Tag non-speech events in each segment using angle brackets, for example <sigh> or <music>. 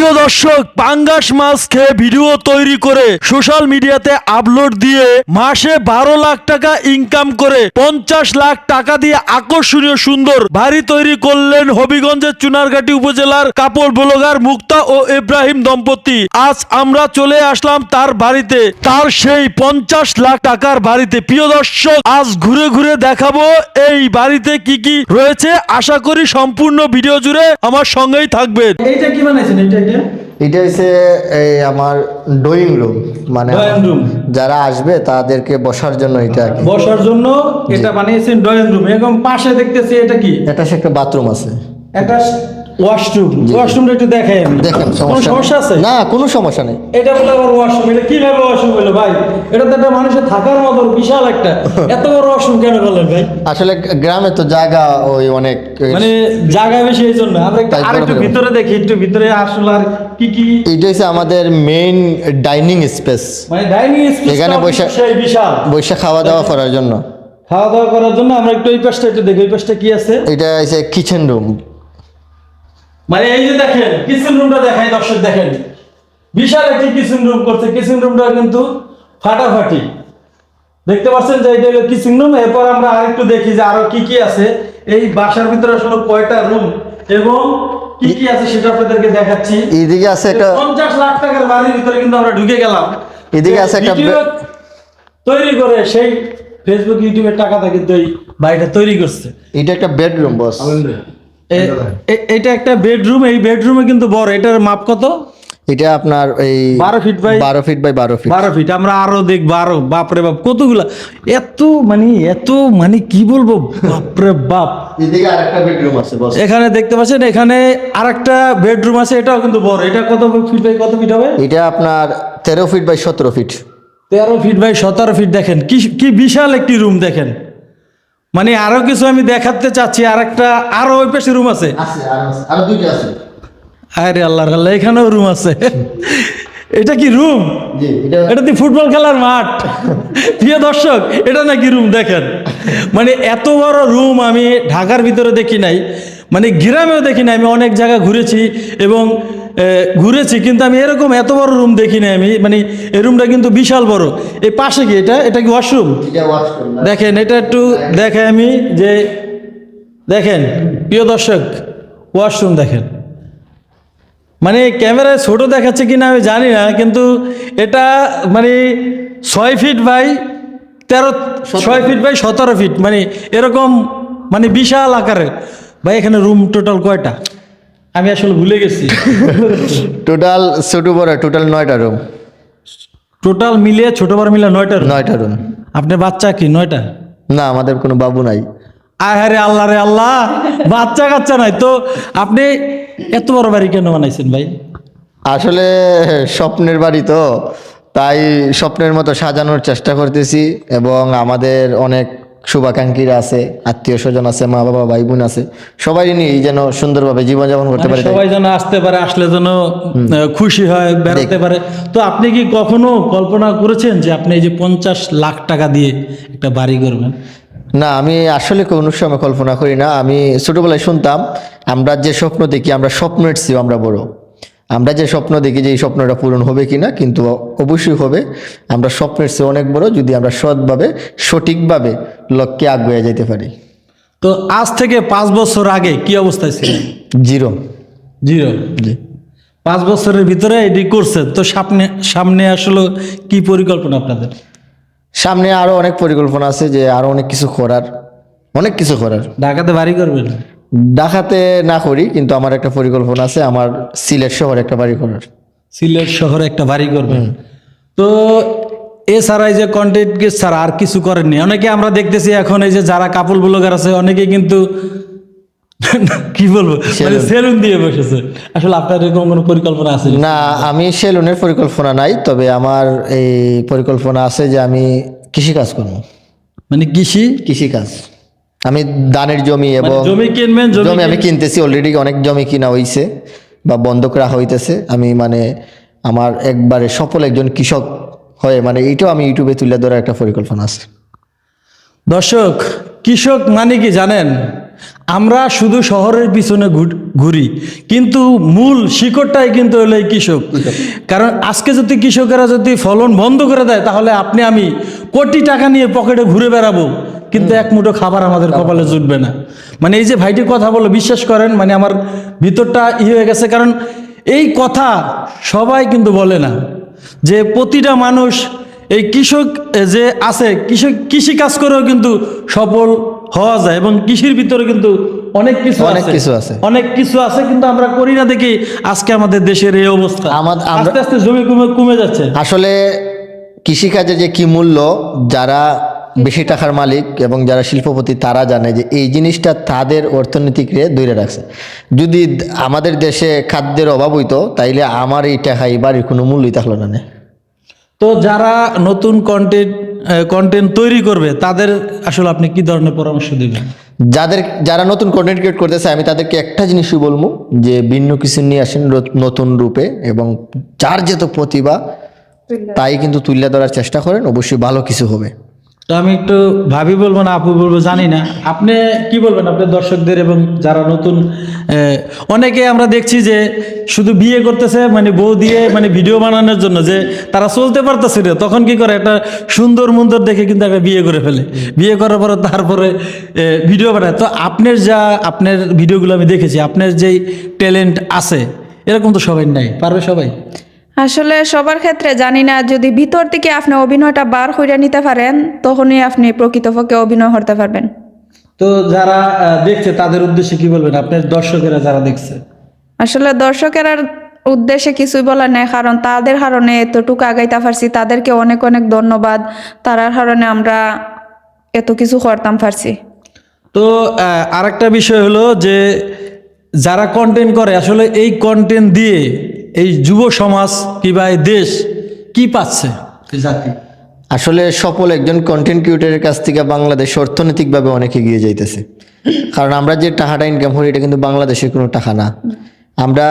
প্রিয় দর্শক, পাঙ্গাস মাছ খেয়ে ভিডিও তৈরি করে সোশ্যাল মিডিয়াতে আপলোড দিয়ে মাসে বারো লাখ টাকা ইনকাম করে পঞ্চাশ লাখ টাকা দিয়ে আকর্ষণীয় সুন্দর বাড়ি তৈরি করলেন হবিগঞ্জের চুনারঘাটি উপজেলার কাপড় ব্লগার মুক্তা ও ইব্রাহিম দম্পতি। আজ আমরা চলে আসলাম তার বাড়িতে। তার সেই পঞ্চাশ লাখ টাকার বাড়িতে। প্রিয় দর্শক, আজ ঘুরে ঘুরে দেখাবো এই বাড়িতে কি কি রয়েছে। আশা করি সম্পূর্ণ ভিডিও জুড়ে আমার সঙ্গেই থাকবেন। এইটা কি বানাইছেন? এইটা এটা? এটা হচ্ছে এই আমার ড্রয়িং রুম মানে Drawing রুম যারা আসবে তাদেরকে বসার জন্য এটা বসার জন্য এটা বানিয়েছেন ড্রয়িং রুম এবং পাশে দেখতেছি এটা কি? এটা একটা বাথরুম আছে। একটা ওয়াশরুম। ওয়াশরুমটা একটু দেখাই আমি। দেখেন কোনো সমস্যা আছে? না কোনো সমস্যা নেই। এটা বলে আবার ওয়াশরুম। এটা কীভাবে ওয়াশরুম হলো ভাই? এটা তো একটা মানুষের থাকার মতো বিশাল একটা। এত বড় ওয়াশরুম কেন করলেন ভাই? আসলে গ্রামে তো জায়গা ওই অনেক মানে জায়গা বেশি এই জন্য। আমরা একটু আর একটু ভিতরে দেখি একটু ভিতরে আসলে আর কি কি? এটা হচ্ছে আমাদের মেইন ডাইনিং স্পেস মানে ডাইনিং স্পেস এখানে বসে- বিশাল। বসে খাওয়া দাওয়া করার জন্য। খাওয়া দাওয়া করার জন্য আমরা একটু এই পাশটা একটু দেখি ওই পাশটা কি আছে? এটা হচ্ছে কিচেন রুম মানে এই যে দেখেন কিচেন রুমটা দেখাই দর্শক দেখেন। বিশাল একটি কিচেন রুম করছে। কিচেন রুমটা কিন্তু ফাটাফাটি। দেখতে পাচ্ছেন যে এটা হলো কিচেন রুম এরপর আমরা আরেকটু দেখি যে আরও কি কি আছে। এই বাসার ভিতরে আসলে কয়টা রুম এবং কি কি আছে সেটা আপনাদেরকে দেখাচ্ছি। এইদিকে আছে একটা পঞ্চাশ লাখ টাকার বাড়ির ভিতরে কিন্তু আমরা ঢুকে গেলাম। এদিকে আছে একটা তৈরি করে সেই ফেসবুক ইউটিউবের টাকাটা কিন্তু এই বাড়িটা তৈরি করছে। এটা একটা বেডরুম বস এটা একটা বেডরুম এই বেডরুমে কিন্তু বড়। এটার মাপ কত? এটা আপনার এই 12 ফিট বাই বারো ফিট বাই বারো ফিট বারো ফিট আমরা আরও দেখব আরও বাপরে বাপ কতগুলা? এত মানে এত মানে কি বলব? বাপরে বাপ। এদিকে আরেকটা বেডরুম আছে বস। এখানে দেখতে পাচ্ছেন এখানে আরেকটা বেডরুম আছে এটাও কিন্তু বড়। এটা কত ফিট বাই কত ফিট হবে? এটা আপনার তেরো ফিট বাই সতেরো ফিট তেরো ফিট বাই সতেরো ফিট দেখেন। কি কি বিশাল একটি রুম দেখেন। মানে আরও কিছু আমি দেখাতে চাচ্ছি আর একটা আরও ওই পাশে রুম আছে। আরও আরে আল্লাহ এখানেও রুম আছে। এটা কি রুম এটা তো ফুটবল খেলার মাঠ? প্রিয় দর্শক এটা নাকি রুম দেখেন। মানে এত বড় রুম আমি ঢাকার ভিতরে দেখি নাই মানে গ্রামেও দেখি নাই আমি অনেক জায়গা ঘুরেছি এবং ঘুরেছি কিন্তু আমি এরকম এত বড় রুম দেখি নাই আমি। মানে এই রুমটা কিন্তু বিশাল বড়। এই পাশে কি এটা? এটা কি ওয়াশরুম দেখেন এটা একটু দেখে আমি যে দেখেন প্রিয় দর্শক ওয়াশরুম দেখেন। মানে ক্যামেরায় ছোট দেখাচ্ছে কিনা আমি জানি না কিন্তু এটা মানে ছয় ফিট বাই তেরো ছয় ফিট বাই সতেরো ফিট মানে এরকম মানে বিশাল আকারের। ভাই এখানে রুম টোটাল কয়টা? আমি আসলে ভুলে গেছি। টোটাল ছোট বড় টোটাল নয়টা রুম টোটাল মিলে ছোট বড় মিলে নয়টা room। নয়টা রুম আপনার বাচ্চা কি নয়টা? না আমাদের কোনো বাবু নাই। আহারে আল্লাহ রে আল্লাহ বাচ্চা কাচ্চা নাই তো। আপনি এত বড় বাড়ি কেন বানাইছেন ভাই? আসলে স্বপ্নের বাড়ি তো তাই স্বপ্নের মতো সাজানোর চেষ্টা করতেছি এবং আমাদের অনেক শুভাকাঙ্ক্ষীরা আছে আত্মীয় স্বজন আছে মা বাবা ভাই বোন আছে সবাই নিয়ে যেন সুন্দরভাবে জীবনযাপন করতে মানে পারে সবাই যেন আসতে পারে আসলে যেন খুশি হয় বেড়াতে পারে। তো আপনি কি কখনো কল্পনা করেছেন যে আপনি এই যে পঞ্চাশ লাখ টাকা দিয়ে একটা বাড়ি করবেন? না আমি আসলে কোনো সময় কল্পনা করি না। আমি ছোটবেলায় শুনতাম আমরা যে স্বপ্ন দেখি আমরা স্বপ্নের চেয়েও আমরা বড়। আমরা যে স্বপ্ন দেখি যে এই স্বপ্নটা পূরণ হবে কিনা কিন্তু অবশ্যই হবে। আমরা স্বপ্নের চেয়ে অনেক বড় যদি আমরা সৎভাবে সঠিকভাবে লক্ষ্যে আগুয়ে যেতে পারি। তো আজ থেকে পাঁচ বছর আগে কি অবস্থায় ছিলেন? জিরো। জিরো? জি। পাঁচ বছরের ভিতরে এটি করছে তো সামনে সামনে আসলে কি পরিকল্পনা আপনাদের? সামনে আরও অনেক পরিকল্পনা আছে যে আরও অনেক কিছু করার অনেক কিছু করার। ঢাকাতে বাড়ি করবেন? ঢাকাতে না করি কিন্তু আমার একটা পরিকল্পনা আছে আমার সিলেট শহরে একটা বাড়ি করার সিলেট শহরে একটা বাড়ি করবেন। তো এছাড়া এই যে কন্টেন্ট ছাড়া আর কিছু করেননি অনেকে আমরা দেখতেছি এখন এই যে যারা কাপল ব্লগার আছে অনেকে কিন্তু <laughs> কি বলব? মানে সেলুন দিয়ে বসেছে। আসলে আপনার এরকম কোনো পরিকল্পনা আছে? না আমি সেলুনের পরিকল্পনা নাই তবে আমার এই পরিকল্পনা আছে যে আমি কৃষিকাজ করব। মানে কৃষি? কৃষিকাজ। আমি ধানের জমি মানে এবং জমি কিনবেন জমি আমি কিনতেছি অলরেডি অনেক জমি কিনা হইছে বা বন্ধক রাখা হইতেছে। আমি মানে আমার একবারে সফল একজন কৃষক হয়ে মানে এইটাও আমি ইউটিউবে তুলে ধরার একটা পরিকল্পনা আছে। দর্শক কৃষক মানে কি জানেন? আমরা শুধু শহরের পিছনে ঘুর- ঘুরি কিন্তু মূল শিকড়টাই কিন্তু হলো এই কৃষক। কারণ আজকে যদি কৃষকেরা যদি ফলন বন্ধ করে দেয় তাহলে আপনি আমি কোটি টাকা নিয়ে পকেটে ঘুরে বেড়াবো। কিন্তু এক মুঠো খাবার আমাদের কপালে জুটবে না। মানে এই যে ভাইটি কথা বলো বিশ্বাস করেন মানে আমার ভিতরটা ই হয়ে গেছে কারণ এই কথা সবাই কিন্তু বলে না যে প্রতিটা মানুষ এই কৃষক যে আছে কৃষক কৃষি কাজ করেও কিন্তু সফল হওয়া যায় এবং কৃষির ভিতরে কিন্তু অনেক কিছু অনেক কিছু আছে। অনেক কিছু আছে কিন্তু আমরা করি না দেখি আজকে আমাদের দেশের এই অবস্থা। আমাদ- আমরা- আস্তে আস্তে জমি কমে কমে যাচ্ছে। আসলে কৃষিকাজে যে কি মূল্য যারা বেশি টাকার মালিক এবং যারা শিল্পপতি তারা জানে যে এই জিনিসটা তাদের অর্থনীতিকে দূরে রাখছে। যদি আমাদের দেশে খাদ্যের অভাব হইতো তাইলে আমার এই টাকা এই বাড়ির কোনো মূল্যই থাকল না নে। তো যারা নতুন কন্টেন্ট কন্টেন্ট তৈরি করবে তাদের আসলে আপনি কি ধরনের পরামর্শ দেবেন? যাদের যারা নতুন কন্টেন্ট ক্রিয়েট করতেছে আমি তাদেরকে একটা জিনিসই বলব যে ভিন্ন কিছু নিয়ে আসেন নতুন রূপে এবং যার যেত প্রতিভা তাই কিন্তু তুলে ধরার চেষ্টা করেন অবশ্যই ভালো কিছু হবে। তো আমি একটু ভাবি বলব না, আপু বলব, জানি না। আপনি কি বলবেন আপনার দর্শকদের এবং যারা নতুন? অনেকে আমরা দেখছি যে শুধু বিয়ে করতেছে মানে বউ দিয়ে মানে ভিডিও বানানোর জন্য যে তারা চলতে পারতেছে না। তখন কি করে? একটা সুন্দর মুন্দর দেখে কিন্তু একটা বিয়ে করে ফেলে। বিয়ে করার পরে তারপরে ভিডিও বানায়। তো আপনার যা, আপনার ভিডিওগুলো আমি দেখেছি, আপনার যেই ট্যালেন্ট আছে, এরকম তো সবাই নাই। পারবে সবাই? আসলে সবার ক্ষেত্রে জানি না যদি ভিতর থেকে আপনি অভিনয়টা বার করে নিতে পারেন তখনই আপনি প্রকৃতপক্ষে অভিনয় করতে পারবেন। তো যারা দেখছে তাদের উদ্দেশ্যে কি বলবেন? আপনার দর্শকেরা যারা দেখছে? আসলে দর্শকের আর উদ্দেশ্যে কিছুই বলার নেই কারণ তাদের কারণে এতটুকু আগাইতে পারছি তাদেরকে অনেক অনেক ধন্যবাদ। তারার কারণে আমরা এত কিছু করতাম পারছি। তো আরেকটা বিষয় হলো যে যারা কন্টেন্ট করে আসলে এই কন্টেন্ট দিয়ে এই যুব সমাজ কিংবা এই দেশ কি পাচ্ছে? জাতি? আসলে সফল একজন কন্টেন্ট ক্রিয়েটারের কাছ থেকে বাংলাদেশ অর্থনৈতিকভাবে অনেক এগিয়ে যাইতেছে। কারণ আমরা যে টাকাটা ইনকাম করি এটা কিন্তু বাংলাদেশের কোনো টাকা না। আমরা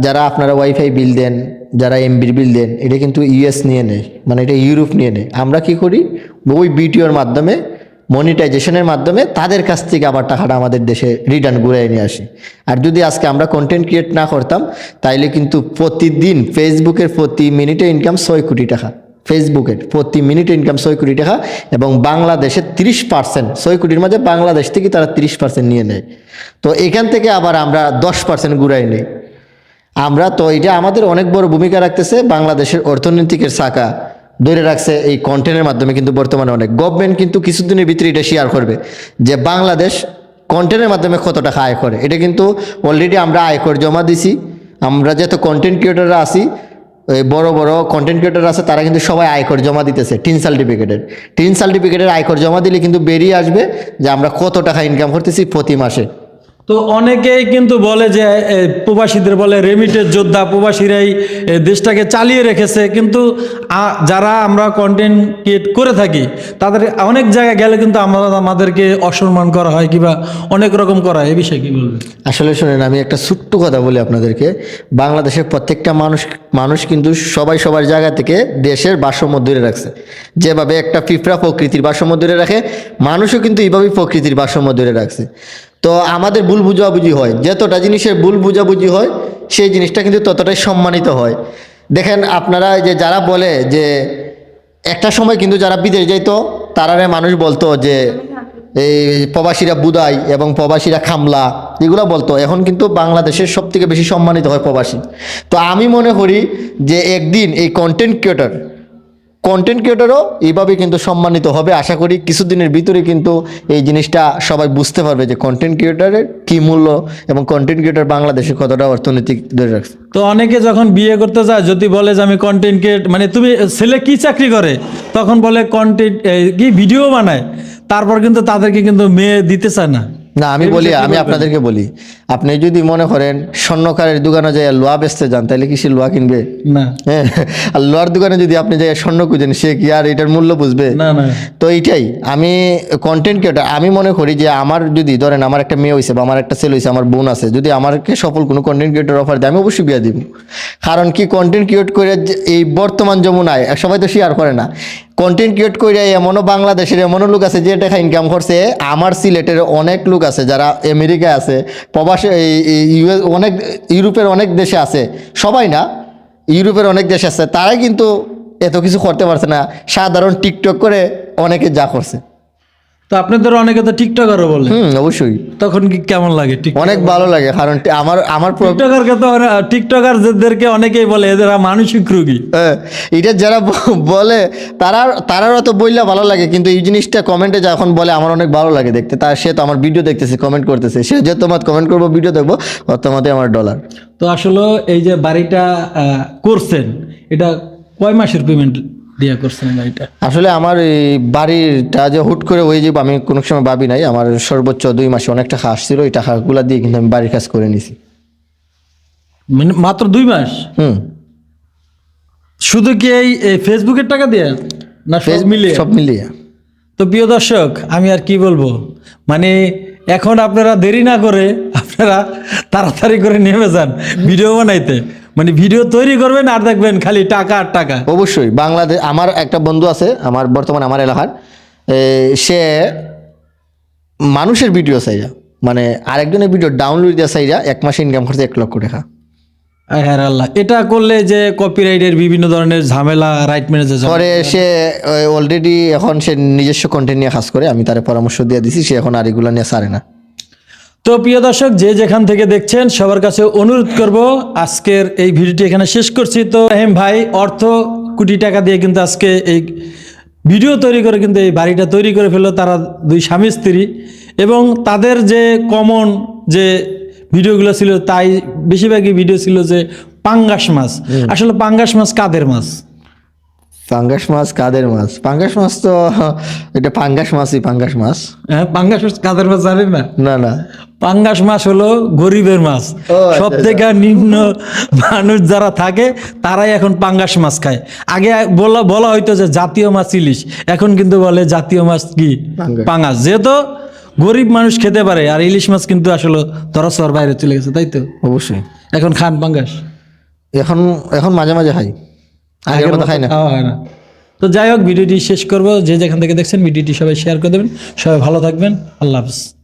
যারা আপনারা ওয়াইফাই বিল দেন যারা এমবির বিল দেন এটা কিন্তু ইউএস নিয়ে নেয় মানে এটা ইউরোপ নিয়ে নেয়। আমরা কি করি? ওই বিটিওর মাধ্যমে মনিটাইজেশনের মাধ্যমে তাদের কাছ থেকে আবার টাকাটা আমাদের দেশে রিটার্ন ঘুরে নিয়ে আসি। আর যদি আজকে আমরা কন্টেন্ট ক্রিয়েট না করতাম, তাইলে কিন্তু প্রতিদিন ফেসবুকের প্রতি মিনিটে ইনকাম ছয় কোটি টাকা। ফেসবুকের প্রতি মিনিটে ইনকাম ছয় কোটি টাকা এবং বাংলাদেশের তিরিশ পার্সেন্ট ছয় কোটির মাঝে বাংলাদেশ থেকে তারা তিরিশ পার্সেন্ট নিয়ে নেয়। তো এখান থেকে আবার আমরা দশ পার্সেন্ট ঘুরাই নেই। আমরা তো এটা আমাদের অনেক বড় ভূমিকা রাখতেছে বাংলাদেশের অর্থনৈতিকের শাখা। ধরে রাখছে এই কন্টেন্টের মাধ্যমে কিন্তু বর্তমানে অনেক। গভর্নমেন্ট কিন্তু কিছুদিনের ভিতরে এটা শেয়ার করবে যে বাংলাদেশ কন্টেন্টের মাধ্যমে কত টাকা আয় করে। এটা কিন্তু অলরেডি আমরা আয়কর জমা দিছি। আমরা যেহেতু কন্টেন্ট ক্রিয়েটাররা আছি বড় বড় কন্টেন্ট ক্রিয়েটার আছে, তারা কিন্তু সবাই আয়কর জমা দিতেছে টিন সার্টিফিকেটের টিন সার্টিফিকেটের আয়কর জমা দিলে কিন্তু বেরিয়ে আসবে যে আমরা কত টাকা ইনকাম করতেছি প্রতি মাসে। তো অনেকেই কিন্তু বলে যে প্রবাসীদের বলে রেমিটের যোদ্ধা প্রবাসীরাই দেশটাকে চালিয়ে রেখেছে। কিন্তু যারা আমরা কন্টেন্ট ক্রিয়েট করে থাকি, তাদের অনেক জায়গায় গেলে কিন্তু আমরা আমাদেরকে অসম্মান করা হয় কিংবা অনেক রকম করা হয়। এই বিষয়ে কি বলবেন? আসলে শুনেন, আমি একটা ছোট্ট কথা বলি আপনাদেরকে। বাংলাদেশের প্রত্যেকটা মানুষ মানুষ কিন্তু সবাই সবার জায়গা থেকে দেশের ভারসাম্য দূরে রাখছে। যেভাবে একটা পিঁপড়া প্রকৃতির ভারসাম্য দূরে রাখে, মানুষও কিন্তু এইভাবেই প্রকৃতির ভারসাম্য দূরে রাখছে। তো আমাদের ভুল বুঝাবুঝি হয়। যতটা জিনিসের ভুল বুঝাবুঝি হয়, সেই জিনিসটা কিন্তু ততটাই সম্মানিত হয়। দেখেন, আপনারা যে যারা বলে যে একটা সময় কিন্তু যারা বিদেশ যাইতো, তারারে মানুষ বলতো যে এই প্রবাসীরা বুদাই এবং প্রবাসীরা খামলা, এগুলো বলতো। এখন কিন্তু বাংলাদেশের সব থেকে বেশি সম্মানিত হয় প্রবাসী। তো আমি মনে করি যে একদিন এই কন্টেন্ট ক্রিয়েটর কন্টেন্ট ক্রিয়েটরও এইভাবে কিন্তু সম্মানিত হবে। আশা করি কিছুদিনের ভিতরে কিন্তু এই জিনিসটা সবাই বুঝতে পারবে যে কন্টেন্ট ক্রিয়েটারের কী মূল্য এবং কন্টেন্ট ক্রিয়েটর বাংলাদেশে কতটা অর্থনৈতিক ধরে রাখছে। তো অনেকে যখন বিয়ে করতে যায়, যদি বলে যে আমি কন্টেন্ট ক্রিয়েট মানে তুমি ছেলে কি চাকরি করে? তখন বলে কন্টেন্ট কি ভিডিও বানায়? তারপর কিন্তু তাদেরকে কিন্তু মেয়ে দিতে চায় না। না আমি বলি আমি আপনাদেরকে বলি আপনি যদি মনে করেন স্বর্ণকারের দোকানে যায় লোহা বেচতে যান তাহলে কি সে লোহা কিনবে? না। হ্যাঁ আর লোহার দোকানে যদি আপনি যাই স্বর্ণ খুঁজেন সে কি আর এটার মূল্য বুঝবে? তো এইটাই আমি কন্টেন্ট ক্রিয়েটার আমি মনে করি যে আমার যদি ধরেন আমার একটা মেয়ে হয়েছে বা আমার একটা ছেলে হয়েছে আমার বোন আছে যদি আমাকে সফল কোনো কন্টেন্ট ক্রিয়েটার অফার দেয় আমি অবশ্যই বিয়ে দিব। কারণ কি কন্টেন্ট ক্রিয়েট করে এই বর্তমান যমুনায় সবাই তো শেয়ার করে না। কন্টেন্ট ক্রিয়েট করে এমনও বাংলাদেশের এমনও লোক আছে যে টাকা ইনকাম করছে। আমার সিলেটের অনেক লোক আছে যারা আমেরিকায় আছে, প্রবাসে ইউএস অনেক, ইউরোপের অনেক দেশে আছে। সবাই না, ইউরোপের অনেক দেশ আছে। তারাই কিন্তু এত কিছু করতে পারছে না। সাধারণ টিকটক করে অনেকে যা করছে। তো আপনাদের অনেকে তো টিকটকারও বলে। হুম অবশ্যই। তখন কি কেমন লাগে অনেক ভালো লাগে কারণ আমার আমার টিকটকারকে তো টিকটকারদেরকে অনেকেই বলে এদের মানসিক রোগী। এটা যারা বলে তারা তারারও তো বললে ভালো লাগে কিন্তু এই জিনিসটা কমেন্টে যখন বলে আমার অনেক ভালো লাগে দেখতে। তার সে তো আমার ভিডিও দেখতেছে কমেন্ট করতেছে। সে যে তোমার কমেন্ট করব ভিডিও দেখব তোমাতে আমার ডলার তো আসলে এই যে বাড়িটা করছেন এটা কয় মাসের পেমেন্ট দিয়ে বাড়িটা আসলে আমার এই বাড়িটা যে হুট করে ওই যে আমি কোনো সময় ভাবি নাই। আমার সর্বোচ্চ দুই মাসে অনেক টাকা আসছিল ওই টাকাগুলা দিয়ে কিন্তু আমি বাড়ির কাজ করে নিছি। মানে মাত্র দুই মাস? হুম। শুধু কি এই এই ফেসবুকের টাকা দিয়ে? না সব মিলিয়ে? সব মিলিয়ে। তো প্রিয় দর্শক আমি আর কি বলব? মানে এখন আপনারা দেরি না করে আপনারা তাড়াতাড়ি করে নেমে যান ভিডিও বানাইতে। মানে ভিডিও তৈরি করবেন আর দেখবেন খালি টাকা আর টাকা। অবশ্যই বাংলাদেশ আমার একটা বন্ধু আছে আমার বর্তমান আমার এলাকার সে মানুষের ভিডিও চাইরা মানে আরেকজনের ভিডিও ডাউনলোড দেওয়া চাইরা এক মাসে ইনকাম করছে এক লক্ষ টাকা। হায় আল্লাহ এটা করলে যে কপিরাইটের বিভিন্ন ধরনের ঝামেলা রাইট ম্যানেজার পরে সে অলরেডি এখন সে নিজস্ব কন্টেন্ট নিয়ে কাজ করে আমি তার পরামর্শ দিয়ে দিছি সে এখন আর এগুলো নিয়ে সারে না। তো প্রিয় দর্শক যে যেখান থেকে দেখছেন সবার কাছে অনুরোধ করব আজকের এই ভিডিওটি এখানে শেষ করছি। তো রাহিম ভাই অর্থ কোটি টাকা দিয়ে কিন্তু আজকে এই ভিডিও তৈরি করে কিন্তু এই বাড়িটা তৈরি করে ফেলল তারা দুই স্বামী স্ত্রী এবং তাদের যে কমন যে ভিডিওগুলো ছিল তাই বেশিরভাগই ভিডিও ছিল যে পাঙ্গাস মাছ। আসলে পাঙ্গাস মাছ কাদের মাছ? পাঙ্গাস মাছ কাদের মাছ? পাঙ্গাস মাছ তো এটা পাঙ্গাস মাছই পাঙ্গাস মাছ। হ্যাঁ পাঙ্গাস মাছ কাদের মাছ জানেন না? না না। পাঙ্গাস মাছ হলো গরিবের মাছ। আচ্ছা, সব থেকে নিম্ন মানুষ যারা থাকে তারাই এখন পাঙ্গাস মাছ খায়। আগে বলা বলা হইতো যে জাতীয় মাছ ইলিশ এখন কিন্তু বলে জাতীয় মাছ কি? পাঙ্গাস। যেহেতু গরিব মানুষ খেতে পারে আর ইলিশ মাছ কিন্তু আসলে ধরসর বাইরে চলে গেছে তাই তো? অবশ্যই। এখন খান পাঙ্গাস। এখন এখন মাঝে মাঝে খাই। আগের মতো খাই না। হয় না। তো যাই হোক ভিডিওটি শেষ করব। যে যেখান থেকে দেখছেন ভিডিওটি সবাই শেয়ার করে দেবেন। সবাই ভালো থাকবেন। আল্লাহ হাফিজ।